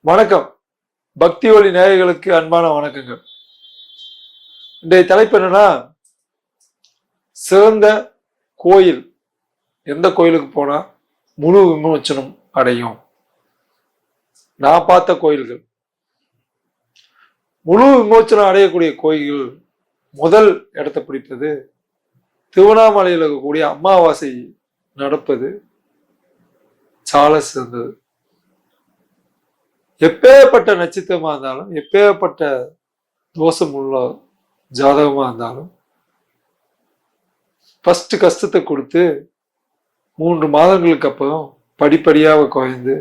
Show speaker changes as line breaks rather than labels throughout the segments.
வணக்கம். பக்தி ஒளி நேயர்களுக்கு அன்பான வணக்கங்கள். இன்றைய தலைப்பு என்னன்னா சிறந்த கோயில். எந்த கோயிலுக்கு போனா முழு விமோச்சனம் அடையும்? நான் பார்த்த கோயில்கள். முழு விமோச்சனம் அடையக்கூடிய கோயில்கள் முதல் இடத்தை பிடிப்பது திருவண்ணாமலையில் இருக்கக்கூடிய அமாவாசை நடப்பது சால சிறந்தது. எப்பேற்பட்ட நட்சத்திரமா இருந்தாலும் எப்பேற்பட்ட தோஷம் உள்ள ஜாதகமா இருந்தாலும் ஃபர்ஸ்ட் கஷ்டத்தை கொடுத்து மூன்று மாதங்களுக்கு அப்புறம் படிப்படியாக குறைந்து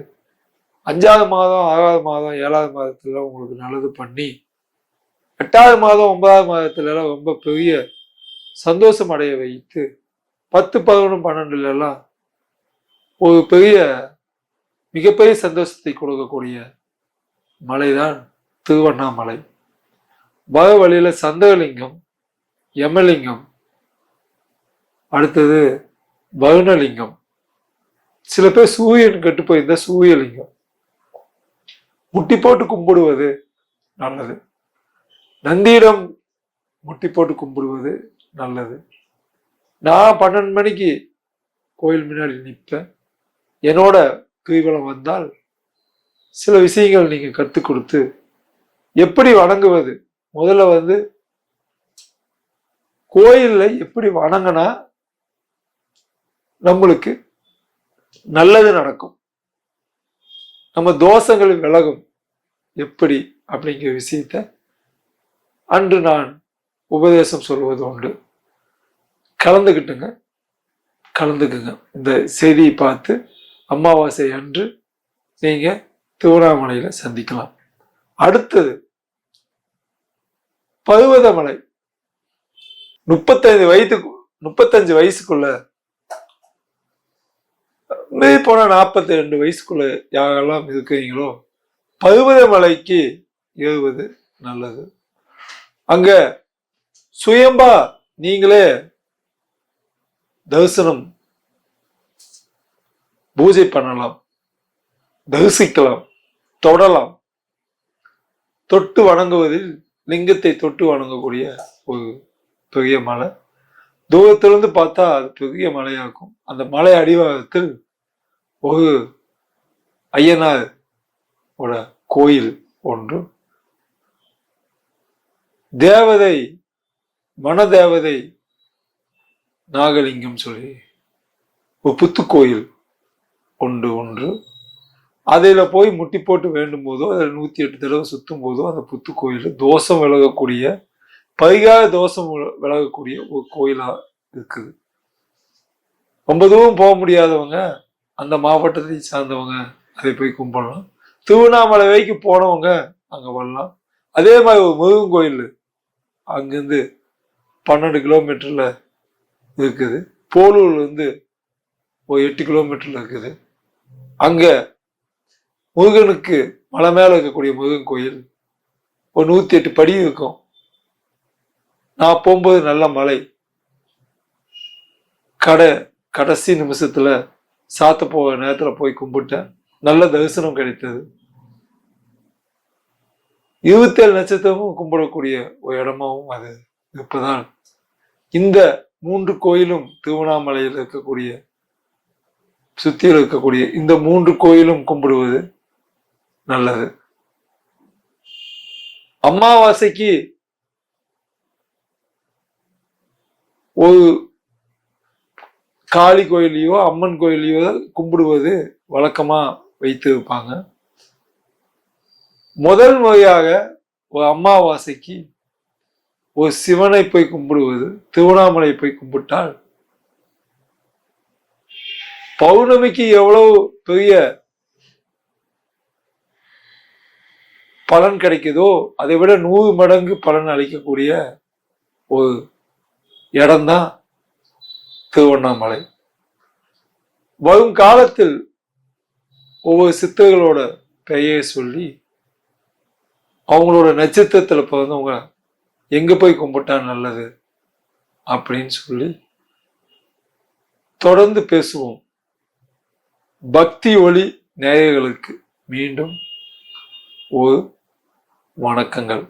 அஞ்சாவது மாதம் ஆறாவது மாதம் ஏழாவது மாதத்துல உங்களுக்கு நல்லது பண்ணி எட்டாவது மாதம் ஒன்பதாவது மாதத்துலலாம் ரொம்ப பெரிய சந்தோஷம் அடைய வைத்து பத்து பதினொன்று பன்னெண்டுலலாம் ஒரு பெரிய மிகப்பெரிய சந்தோஷத்தை கொடுக்கக்கூடிய மலைதான் திருவண்ணாமலை. வர வழியில சந்தகலிங்கம் யமலிங்கம் அடுத்தது வருணலிங்கம் சில பேர் சூரியன் கெட்டு போயிருந்த சூரியலிங்கம். முட்டி போட்டு கும்பிடுவது நல்லது. நந்தியிடம் முட்டி போட்டு கும்பிடுவது நல்லது. நான் பன்னெண்டு மணிக்கு கோயில் முன்னாடி நிற்பேன். என்னோட கிரிவலம் வந்தால் சில விஷயங்கள் நீங்கள் கற்றுக் கொடுத்து எப்படி வணங்குவது? முதல்ல வந்து கோயிலில் எப்படி வணங்கினா நம்மளுக்கு நல்லது நடக்கும். நம்ம தோஷங்கள் விலகும். எப்படி? அப்படிங்கிற விஷயத்த அன்று நான் உபதேசம் சொல்வது உண்டு. கலந்துக்கிட்டுங்க கலந்துக்குங்க. இந்த செய்தியை பார்த்து அமாவாசை அன்று நீங்கள் திருவண்ணாமலையில சந்திக்கலாம். அடுத்தது பருவதமலை முப்பத்தைந்து வயதுக்கு முப்பத்தஞ்சு வயசுக்குள்ள மீறி போன நாற்பத்தி ரெண்டு வயசுக்குள்ள யாரெல்லாம் இருக்கிறீங்களோ பருவதமலைக்கு ஏறுவது நல்லது. அங்க சுயம்பா நீங்களே தரிசனம் பூஜை பண்ணலாம். தரிசிக்கலாம் தொடலாம். தொட்டு வணங்குவதில் லிங்கத்தை தொட்டு வணங்கக்கூடிய ஒரு பெரிய மலை. தூரத்திலிருந்து பார்த்தா அது பெரிய மலையாகும். அந்த மலை அடிவாரத்தில் ஒரு ஐயனார் ஓட கோயில் ஒன்று. தேவதை வனதேவதை நாகலிங்கம் சொல்லி ஒரு புத்து கோயில் ஒன்று ஒன்று. அதில் போய் முட்டி போட்டு வேண்டும் போதோ அதில் நூற்றி எட்டு தடவை சுற்றும் போதோ அந்த புத்து கோயில் தோஷம் விலகக்கூடிய பரிகார தோஷம் விலகக்கூடிய ஒரு கோயிலாக இருக்குது. ரொம்ப தூரம் போக முடியாதவங்க அந்த மாவட்டத்தை சார்ந்தவங்க அதை போய் கும்பிடலாம். திருவண்ணாமலை வரைக்கும் போனவங்க அங்கே வரலாம். அதே மாதிரி ஒரு முருகன் கோயில் அங்கேருந்து பன்னெண்டு கிலோமீட்டரில் இருக்குது. போலூர்லேருந்து ஒரு எட்டு கிலோமீட்டரில் இருக்குது. அங்கே முருகனுக்கு மலை மேல இருக்கக்கூடிய முருகன் கோயில். ஒரு நூத்தி எட்டு படி இருக்கும். நான் போகும்போது நல்ல மலை. கடை கடைசி நிமிஷத்துல சாத்த போக நேரத்துல போய் கும்பிட்டேன். நல்ல தரிசனம் கிடைத்தது. இருபத்தேழு நட்சத்திரமும் கும்பிடக்கூடிய ஒரு இடமாவும் அது. இருப்பதால் இந்த மூன்று கோயிலும் திருவண்ணாமலையில் இருக்கக்கூடிய சுத்தியில் இருக்கக்கூடிய இந்த மூன்று கோயிலும் கும்பிடுவது நல்லது. அமாவாசைக்கு ஒரு காளி கோயிலையோ அம்மன் கோயிலையோ கும்பிடுவது வழக்கமா வைத்திருப்பாங்க முதல் முறையாக ஒரு அமாவாசைக்கு ஒரு சிவனை போய் கும்பிடுவது திருவண்ணாமலை போய் கும்பிட்டால் பௌர்ணமிக்கு எவ்வளவு பெரிய பலன் கிடைக்குதோ அதை விட நூறு மடங்கு பலன் அளிக்கக்கூடிய ஒரு இடம்தான் திருவண்ணாமலை. வரும் காலத்தில் ஒவ்வொரு சித்தர்களோட பெயரை சொல்லி அவங்களோட நட்சத்திரத்தில் பிறந்தவங்க எங்கே போய் கும்பிட்டா நல்லது அப்படின்னு சொல்லி தொடர்ந்து பேசுவோம். பக்தி ஒளி நேயர்களுக்கு மீண்டும் ஒரு வணக்கங்கள்.